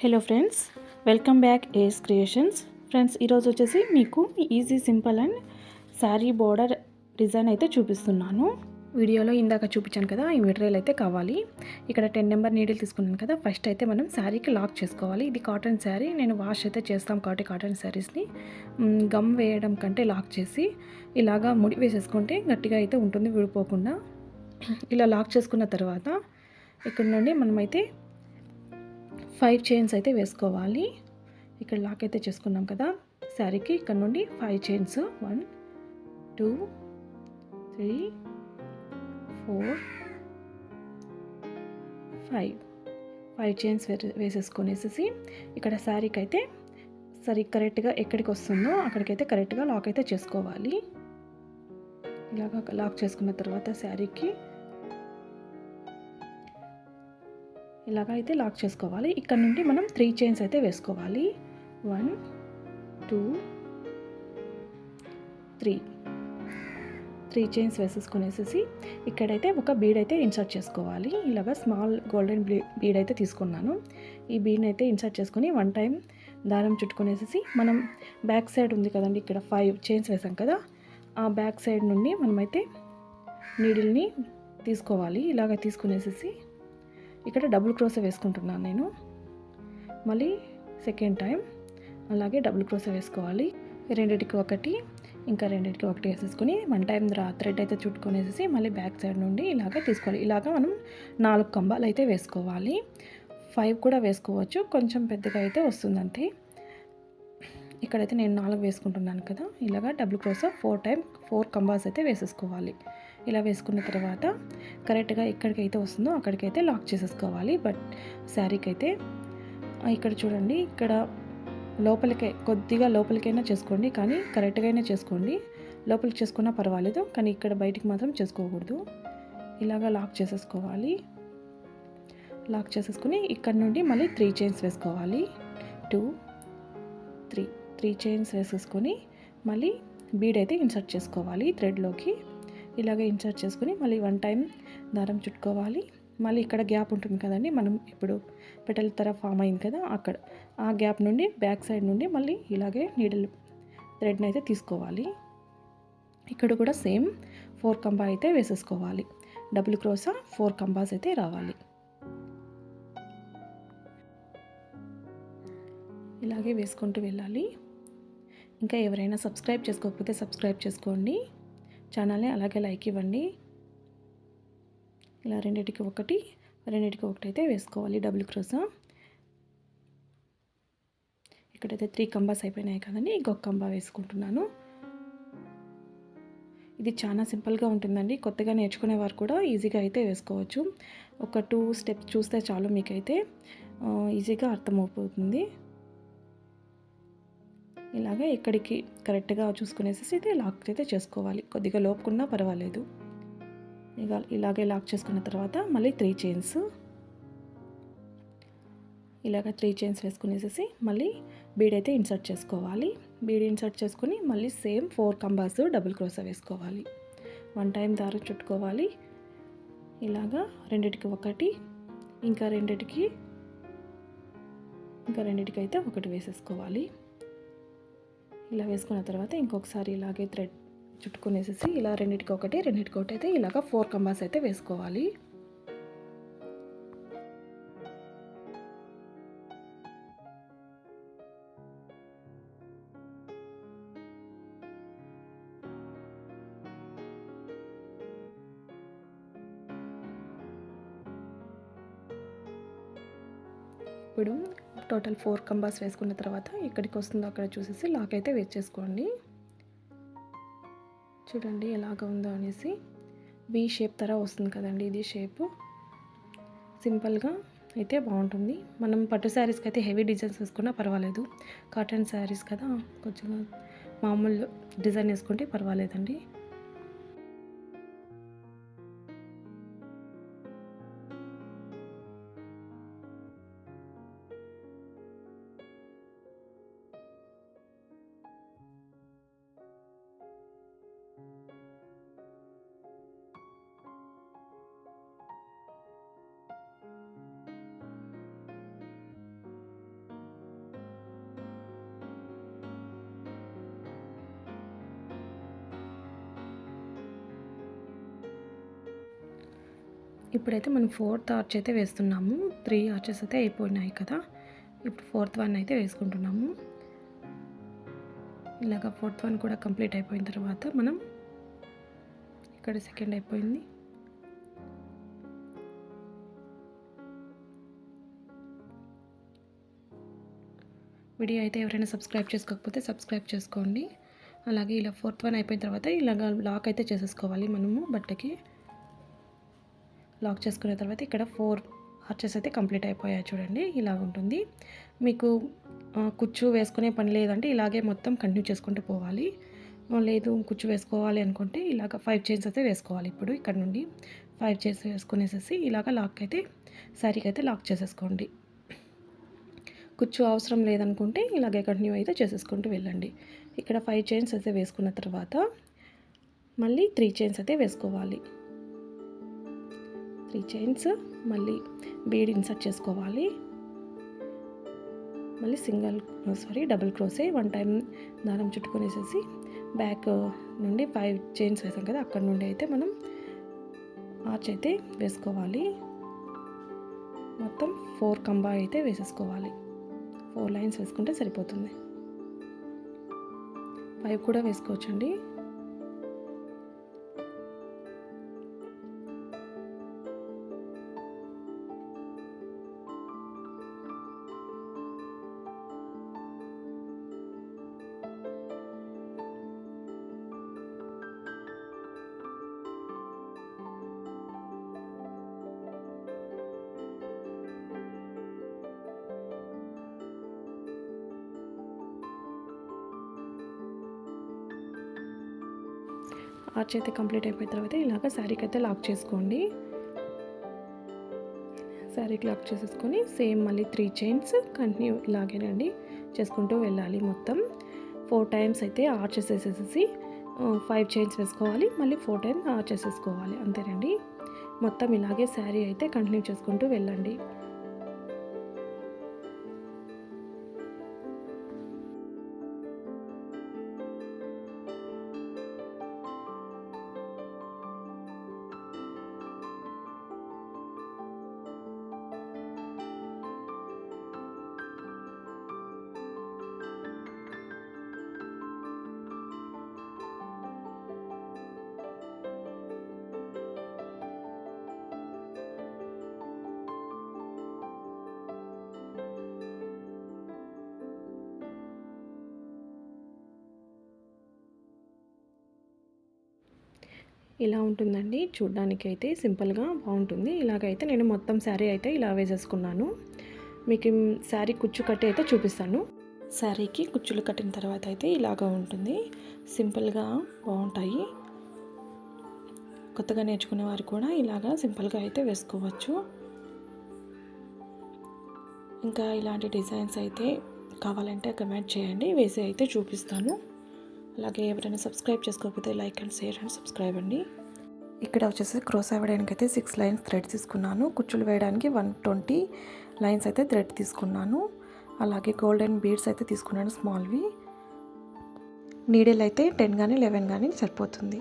Hello friends welcome back ace creations friends ఈరోజు వచ్చేసి మీకు easy simple and sari border design అయితే చూపిస్తున్నాను. వీడియోలో ఇందాక చూపించాను కదా ఈ మెటీరియల్ అయితే కావాలి. ఇక్కడ టెన్ నెంబర్ నీడిల్ తీసుకున్నాను కదా ఫస్ట్ అయితే మనం శారీకి లాక్ చేసుకోవాలి. ఇది కాటన్ శారీ నేను వాష్ అయితే చేస్తాం కాబట్టి కాటన్ శారీస్ని గమ్ వేయడం కంటే లాక్ చేసి ఇలాగా ముడి వేసేసుకుంటే గట్టిగా అయితే ఉంటుంది విడిపోకుండా. ఇలా లాక్ చేసుకున్న తర్వాత ఇక్కడ నుండి మనమైతే ఫైవ్ చైన్స్ అయితే వేసుకోవాలి. ఇక్కడ లాక్ అయితే చేసుకున్నాం కదా. శారీకి ఇక్కడ నుండి five chains. One two three four five. Five chains వేసేసుకునేసి ఇక్కడ శారీకి అయితే సరి కరెక్ట్గా ఎక్కడికి వస్తుందో అక్కడికైతే కరెక్ట్గా లాక్ అయితే చేసుకోవాలి. ఇలాగ లాక్ చేసుకున్న తర్వాత శారీకి ఇలాగైతే లాక్ చేసుకోవాలి. ఇక్కడ నుండి మనం త్రీ చైన్స్ అయితే వేసుకోవాలి. One two three three chains వేసేసుకునేసేసి ఇక్కడైతే ఒక బీడ్ అయితే ఇన్సర్ట్ చేసుకోవాలి. ఇలాగ స్మాల్ గోల్డెన్ బీడ్ అయితే తీసుకున్నాను. ఈ బీడ్ని అయితే ఇన్సర్ట్ చేసుకొని వన్ టైం దారం చుట్టుకునేసేసి మనం బ్యాక్ సైడ్ ఉంది కదండి ఇక్కడ ఫైవ్ చైన్స్ వేసాం కదా ఆ బ్యాక్ సైడ్ నుండి మనమైతే నీడిల్ని తీసుకోవాలి. ఇలాగ తీసుకునేసేసి ఇక్కడ డబుల్ క్రోసే వేసుకుంటున్నాను నేను. మళ్ళీ సెకండ్ టైం అలాగే డబుల్ క్రోసే వేసుకోవాలి. రెండింటికి ఒకటి ఇంకా రెండింటికి ఒకటి వేసేసుకొని వన్ టైం థ్రెడ్ అయితే చుట్టుకొనేసేసి మళ్ళీ బ్యాక్ సైడ్ నుండి ఇలాగ తీసుకోవాలి. ఇలాగ మనం నాలుగు కంబాలు అయితే వేసుకోవాలి. ఫైవ్ కూడా వేసుకోవచ్చు. కొంచెం పెద్దగా అయితే వస్తుంది అంతే. ఇక్కడైతే నేను నాలుగు వేసుకుంటున్నాను కదా. ఇలాగ double crochet four time four compass అయితే వేసేసుకోవాలి. ఇలా వేసుకున్న తర్వాత కరెక్ట్గా ఎక్కడికైతే వస్తుందో అక్కడికైతే లాక్ చేసేసుకోవాలి. బట్ శారీకి అయితే ఇక్కడ చూడండి ఇక్కడ లోపలికే కొద్దిగా లోపలికైనా చేసుకోండి కానీ కరెక్ట్గా అయినా చేసుకోండి. లోపలికి చేసుకున్నా పర్వాలేదు కానీ ఇక్కడ బయటికి మాత్రం చేసుకోకూడదు. ఇలాగా లాక్ చేసేసుకోవాలి. లాక్ చేసేసుకుని ఇక్కడ నుండి మళ్ళీ త్రీ చైన్స్ వేసుకోవాలి. టూ త్రీ త్రీ చైన్స్ వేసేసుకొని మళ్ళీ బీడ్ అయితే ఇన్సర్ట్ చేసుకోవాలి థ్రెడ్లోకి. ఇలాగే ఇన్సర్ట్ చేసుకుని మళ్ళీ వన్ టైం దారం చుట్టుకోవాలి. మళ్ళీ ఇక్కడ గ్యాప్ ఉంటుంది కదండి మనం ఇప్పుడు పెటల్ తర ఫామ్ అయింది కదా అక్కడ ఆ గ్యాప్ నుండి బ్యాక్ సైడ్ నుండి మళ్ళీ ఇలాగే నీడల్ థ్రెడ్ని అయితే తీసుకోవాలి. ఇక్కడ కూడా సేమ్ ఫోర్ కంబా అయితే వేసేసుకోవాలి. డబుల్ క్రోసా ఫోర్ కంబాస్ అయితే రావాలి. ఇలాగే వేసుకుంటూ వెళ్ళాలి. ఇంకా ఎవరైనా సబ్స్క్రైబ్ చేసుకోకపోతే సబ్స్క్రైబ్ చేసుకోండి. ఛానల్ని అలాగే లైక్ ఇవ్వండి. ఇలా రెండింటికి ఒకటి రెండింటికి ఒకటి అయితే వేసుకోవాలి డబుల్ క్రోస్. ఇక్కడైతే త్రీ కంబాస్ అయిపోయినాయి కదండి ఇంకొక కంబా వేసుకుంటున్నాను. ఇది చాలా సింపుల్గా ఉంటుందండి కొత్తగా నేర్చుకునే వారు కూడా ఈజీగా అయితే వేసుకోవచ్చు. ఒక టూ స్టెప్స్ చూస్తే చాలు మీకైతే ఈజీగా అర్థమవుతుంది. ఇలాగే ఎక్కడికి కరెక్ట్గా చూసుకునేసేసి అయితే లాక్ అయితే చేసుకోవాలి. కొద్దిగా లోపుకున్నా పర్వాలేదు. ఇక ఇలాగే లాక్ చేసుకున్న తర్వాత మళ్ళీ త్రీ చైన్స్. ఇలాగ త్రీ చైన్స్ వేసుకునేసేసి మళ్ళీ బీడ్ అయితే ఇన్సర్ట్ చేసుకోవాలి. బీడ్ ఇన్సర్ట్ చేసుకుని మళ్ళీ సేమ్ ఫోర్ కంబాస్ డబుల్ క్రోసా వేసుకోవాలి. వన్ టైం దారం చుట్టుకోవాలి. ఇలాగా రెండిటికి ఒకటి ఇంకా రెండిటికి ఇంకా రెండిటికి అయితే ఒకటి వేసేసుకోవాలి. ఇలా వేసుకున్న తర్వాత ఇంకొకసారి ఇలాగే థ్రెడ్ చుట్టుకునేసేసి ఇలా రెండింటికి ఒకటి రెండింటికి ఒకటి అయితే ఇలాగ ఫోర్ కంబాస్ అయితే వేసుకోవాలి. ఇప్పుడు టోటల్ ఫోర్ కంబాస్ వేసుకున్న తర్వాత ఎక్కడికి వస్తుందో అక్కడ చూసేసి లాక్ అయితే వేసేసుకోండి చూడండి ఎలాగ ఉందో అనేసి. వి షేప్ తర వస్తుంది కదండి ఇది షేప్ సింపుల్గా అయితే బాగుంటుంది. మనం పట్టు శారీస్కి అయితే హెవీ డిజైన్స్ వేసుకున్నా పర్వాలేదు. కాటన్ శారీస్ కదా కొంచెం మామూలు డిజైన్ వేసుకుంటే పర్వాలేదండి. ఇప్పుడైతే మనం ఫోర్త్ ఆర్చ్ అయితే వేస్తున్నాము. త్రీ ఆర్చెస్ అయితే అయిపోయినాయి కదా. ఇప్పుడు ఫోర్త్ వన్ అయితే వేసుకుంటున్నాము. ఇలాగ ఫోర్త్ వన్ కూడా కంప్లీట్ అయిపోయిన తర్వాత మనం ఇక్కడ సెకండ్ అయిపోయింది. వీడియో అయితే ఎవరైనా సబ్స్క్రైబ్ చేసుకోకపోతే సబ్స్క్రైబ్ చేసుకోండి. అలాగే ఇలా ఫోర్త్ వన్ అయిపోయిన తర్వాత ఇలాగ లాక్ అయితే చేసేసుకోవాలి మనము బట్టకి. లాక్ చేసుకున్న తర్వాత ఇక్కడ ఫోర్ ఆర్చెస్ అయితే కంప్లీట్ అయిపోయాయి చూడండి ఇలా ఉంటుంది. మీకు కుచ్చు వేసుకునే పని లేదంటే ఇలాగే మొత్తం కంటిన్యూ చేసుకుంటూ పోవాలి. లేదు కుచ్చు వేసుకోవాలి అనుకుంటే ఇలాగ ఫైవ్ చైన్స్ అయితే వేసుకోవాలి. ఇప్పుడు ఇక్కడ నుండి ఫైవ్ చైన్స్ వేసుకునేసేసి ఇలాగ లాక్ అయితే శారీకి అయితే లాక్ చేసేసుకోండి. కుచ్చు అవసరం లేదనుకుంటే ఇలాగే కంటిన్యూ అయితే చేసేసుకుంటూ వెళ్ళండి. ఇక్కడ ఫైవ్ చైన్స్ అయితే వేసుకున్న తర్వాత మళ్ళీ త్రీ చైన్స్ అయితే వేసుకోవాలి. త్రీ చైన్స్ మళ్ళీ బీడ్ ఇన్సర్ట్ చేసుకోవాలి. మళ్ళీ single sorry double crochet one time దారం చుట్టుకునేసేసి బ్యాక్ నుండి ఫైవ్ చైన్స్ వేసాం కదా అక్కడ నుండి అయితే మనం ఆర్చ్ అయితే వేసుకోవాలి. మొత్తం ఫోర్ కంబా అయితే వేసేసుకోవాలి. ఫోర్ లైన్స్ వేసుకుంటే సరిపోతుంది. ఫైవ్ కూడా వేసుకోవచ్చండి. ఆర్చ్ అయితే కంప్లీట్ అయిపోయిన తర్వాత ఇలాగ శారీకి అయితే లాక్ చేసుకోండి. శారీకి లాక్ చేసేసుకొని సేమ్ మళ్ళీ త్రీ చైన్స్ కంటిన్యూ ఇలాగేనండి చేసుకుంటూ వెళ్ళాలి మొత్తం. ఫోర్ టైమ్స్ అయితే ఆర్చెస్ వేసేసేసి ఫైవ్ చైన్స్ వేసుకోవాలి. మళ్ళీ ఫోర్ టైమ్స్ ఆర్చెస్ వేసుకోవాలి అంతేనండి మొత్తం ఇలాగే శారీ అయితే కంటిన్యూ చేసుకుంటూ వెళ్ళండి. ఇలా ఉంటుందండి. చూడ్డానికి అయితే సింపుల్గా బాగుంటుంది. ఇలాగైతే నేను మొత్తం శారీ అయితే ఇలా వేసేసుకున్నాను. మీకు శారీ కుచ్చు కట్టి అయితే చూపిస్తాను. శారీకి కుచ్చులు కట్టిన తర్వాత అయితే ఇలాగా ఉంటుంది. సింపుల్గా బాగుంటాయి. కొత్తగా నేర్చుకునే వారు కూడా ఇలాగా సింపుల్గా అయితే వేసుకోవచ్చు. ఇంకా ఇలాంటి డిజైన్స్ అయితే కావాలంటే కమెంట్ చేయండి. వేసి అయితే చూపిస్తాను. అలాగే ఎవరైనా సబ్స్క్రైబ్ చేసుకోకపోతే like and share and subscribe అండి. ఇక్కడ వచ్చేసి క్రోస్ అవ్వడానికి అయితే సిక్స్ లైన్స్ థ్రెడ్ తీసుకున్నాను. కుచ్చులు వేయడానికి వన్ ట్వంటీ లైన్స్ అయితే థ్రెడ్ తీసుకున్నాను. అలాగే గోల్డెన్ బీడ్స్ అయితే తీసుకున్నాను స్మాల్వి నీడిల్ అయితే టెన్ కానీ లెవెన్ కానీ సరిపోతుంది.